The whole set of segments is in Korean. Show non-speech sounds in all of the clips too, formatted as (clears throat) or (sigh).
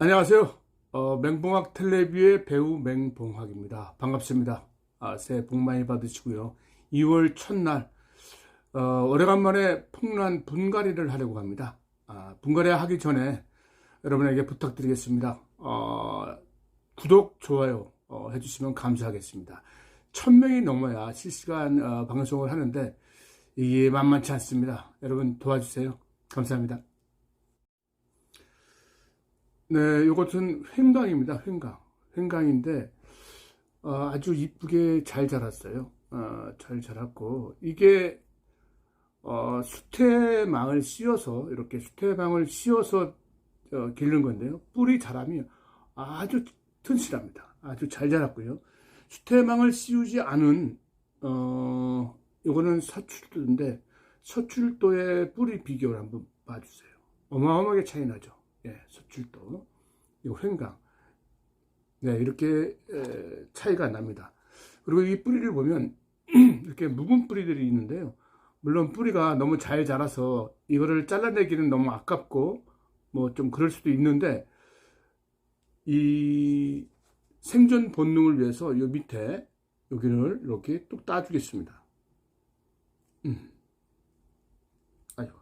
안녕하세요. 어, 맹봉학 텔레비의 배우 맹봉학입니다. 반갑습니다. 아, 새해 복 많이 받으시고요. 2월 첫날 어, 오래간만에 풍란 분갈이를 하려고 합니다. 아, 분갈이 하기 전에 여러분에게 부탁드리겠습니다. 어, 구독, 좋아요 어, 해주시면 감사하겠습니다. 1000명이 넘어야 실시간 어, 방송을 하는데 이게 만만치 않습니다. 여러분 도와주세요. 감사합니다. 네, 이것은 횡강입니다. 횡강. 횡강인데 어, 아주 이쁘게 잘 자랐어요. 어, 잘 자랐고 이게 어, 수태망을 씌워서 이렇게 수태망을 씌워서 어, 기른 건데요. 뿌리 자람이 아주 튼실합니다. 아주 잘 자랐고요. 수태망을 씌우지 않은 어, 이거는 서출도인데 서출도의 뿌리 비교를 한번 봐주세요. 어마어마하게 차이 나죠. 예, 서출도, 이거 횡강. 네, 이렇게 에, 차이가 납니다. 그리고 이 뿌리를 보면 (clears throat) 이렇게 묵은 뿌리들이 있는데요. 물론 뿌리가 너무 잘 자라서 이거를 잘라내기는 너무 아깝고 뭐 좀 그럴 수도 있는데 이 생존 본능을 위해서 이 밑에 여기를 이렇게 뚝 따주겠습니다. 음. 아이고.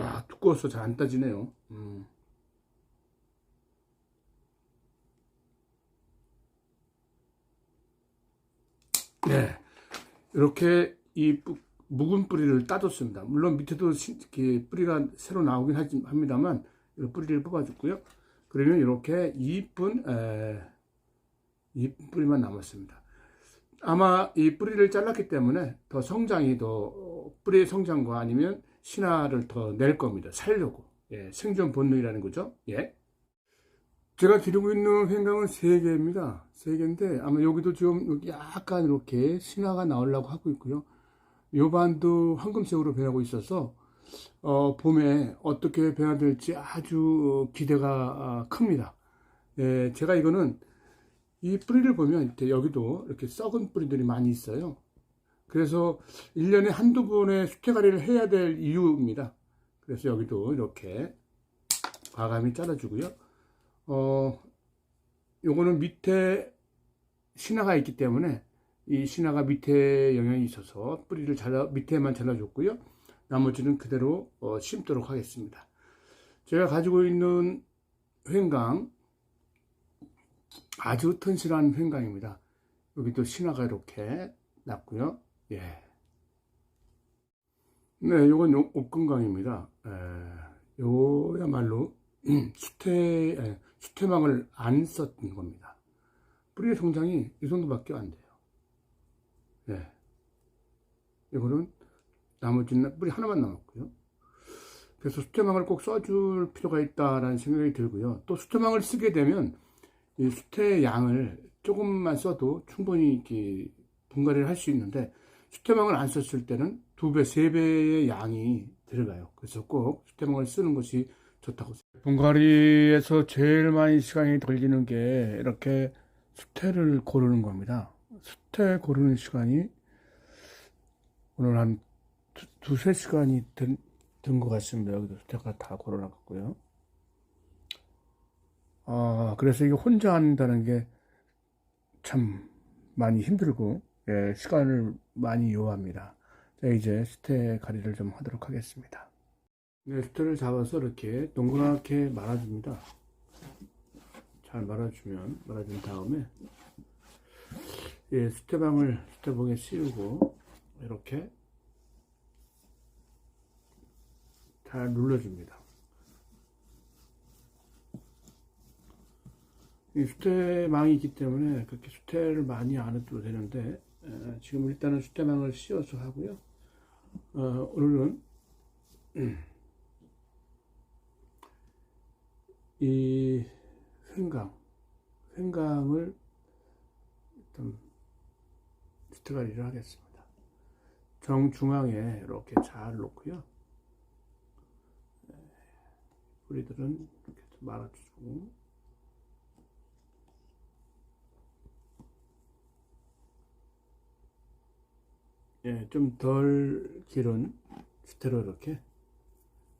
와, 두꺼워서 잘 안 따지네요. 음. 네. 이렇게 이 뿌- 묵은 뿌리를 따줬습니다. 물론 밑에도 뿌리가 새로 나오긴 하지- 합니다만, 이 뿌리를 뽑아줬고요. 그러면 이렇게 이쁜, 에, 이쁜 뿌리만 남았습니다. 아마 이 뿌리를 잘랐기 때문에 더 성장이 더, 어, 뿌리의 성장과 아니면 신화를 더 낼 겁니다. 살려고. 예, 생존 본능이라는 거죠. 예. 제가 기르고 있는 횡강은 세 개입니다. 세 개인데 아마 여기도 좀 여기 약간 이렇게 신화가 나오려고 하고 있고요. 요반도 황금색으로 변하고 있어서 어, 봄에 어떻게 변화될지 아주 기대가 아, 큽니다. 예, 제가 이거는 이 뿌리를 보면 여기도 이렇게 썩은 뿌리들이 많이 있어요. 그래서 1년에 한두 번의 수태가리를 해야 될 이유입니다. 그래서 여기도 이렇게 과감히 잘라주고요. 어, 요거는 밑에 신화가 있기 때문에 이 신화가 밑에 영향이 있어서 뿌리를 잘라, 밑에만 잘라줬고요. 나머지는 그대로 어, 심도록 하겠습니다. 제가 가지고 있는 횡강, 아주 튼실한 횡강입니다. 여기도 신화가 이렇게 났고요. 예. 네, 요건 요- 옥금강입니다. 에, 요야말로 (clears throat) 수태, 에, 수태망을 안 썼던 겁니다. 뿌리의 성장이 이 정도밖에 안 돼요. 예. 이거는 나머지는 뿌리 하나만 남았고요. 그래서 수태망을 꼭 써줄 필요가 있다라는 생각이 들고요. 또 수태망을 쓰게 되면 이 수태의 양을 조금만 써도 충분히 이렇게 분갈이를 할 수 있는데 수태망을 안 썼을 때는 두 배, 세 배의 양이 들어가요. 그래서 꼭 수태망을 쓰는 것이 좋다고 생각합니다. 분갈이에서 제일 많이 시간이 걸리는 게 이렇게 수태를 고르는 겁니다. 수태 고르는 시간이 오늘 한 두, 두세 시간이 든, 든 것 같습니다. 여기도 수태가 다 고르놨고요. 아, 그래서 이게 혼자 한다는 게 참 많이 힘들고, 예, 시간을 많이 요합니다. 자, 이제 수태 가리를 좀 하도록 하겠습니다. 네, 수태를 잡아서 이렇게 동그랗게 말아줍니다. 잘 말아주면, 말아준 다음에, 예, 수태방을 수태봉에 씌우고, 이렇게 잘 눌러줍니다. 이 수태망이 있기 때문에 그렇게 수태를 많이 안 해도 되는데 에, 지금 일단은 수태망을 씌워서 하고요. 어, 오늘은 (clears throat) 이 횡강, 횡강을 일단 수태가리를 하겠습니다. 정중앙에 이렇게 잘 놓고요. 네, 뿌리들은 이렇게 좀 말아주고 예, 좀 덜 길은 주태로 이렇게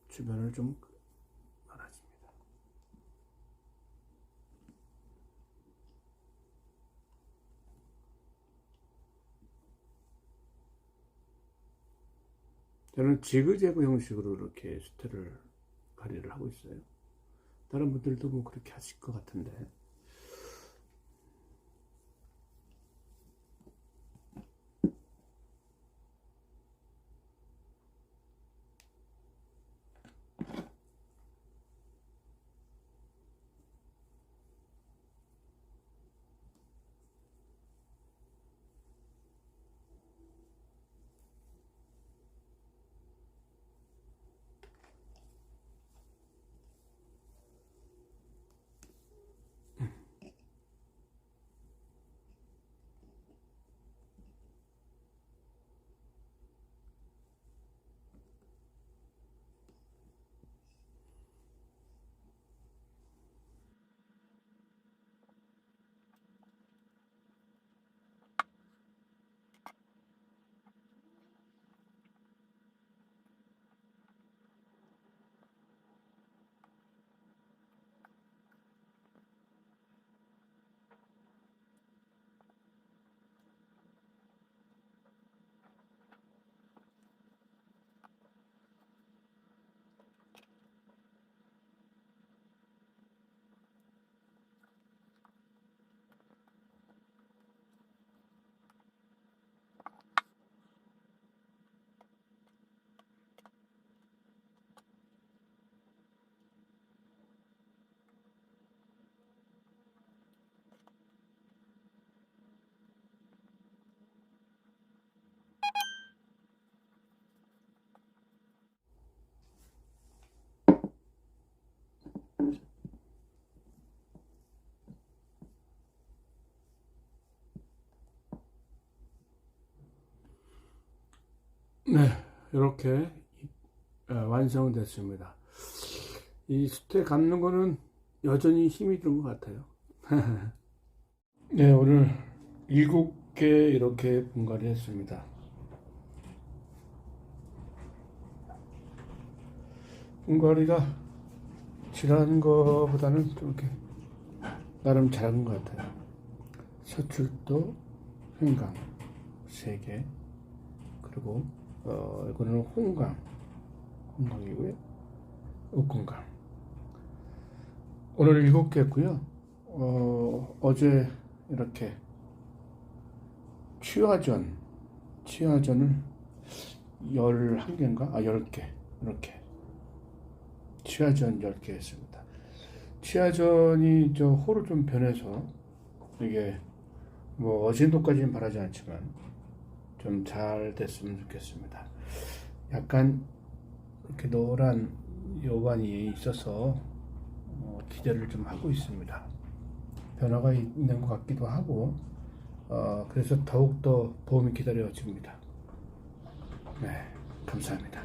주변을 좀 말아줍니다. 저는 지그재그 형식으로 이렇게 수태를 가리를 하고 있어요. 다른 분들도 뭐 그렇게 하실 것 같은데. 네, 이렇게 어, 완성됐습니다. 이 수태 감는 거는 여전히 힘이 드는 것 같아요. (laughs) 네, 오늘 일곱 개 이렇게 분갈이 했습니다. 분갈이가 지난 거보다는 좀 이렇게 나름 잘한 것 같아요. 서출도 횡강 세 개, 그리고 어, 이거는 홍강, 홍강이고요. 옥궁강. 오늘 일곱 개 했고요. 어, 어제 이렇게 취화전, 취화전을 11개인가? 아, 10개. 이렇게. 취화전 10개 했습니다. 취화전이 저 호를 좀 변해서 이게 뭐 어진도까지는 바라지 않지만 좀 잘 됐으면 좋겠습니다. 약간 이렇게 노란 여관이 있어서 어, 기대를 좀 하고 있습니다. 변화가 있는 것 같기도 하고 어, 그래서 더욱더 보험이 기다려집니다. 네, 감사합니다.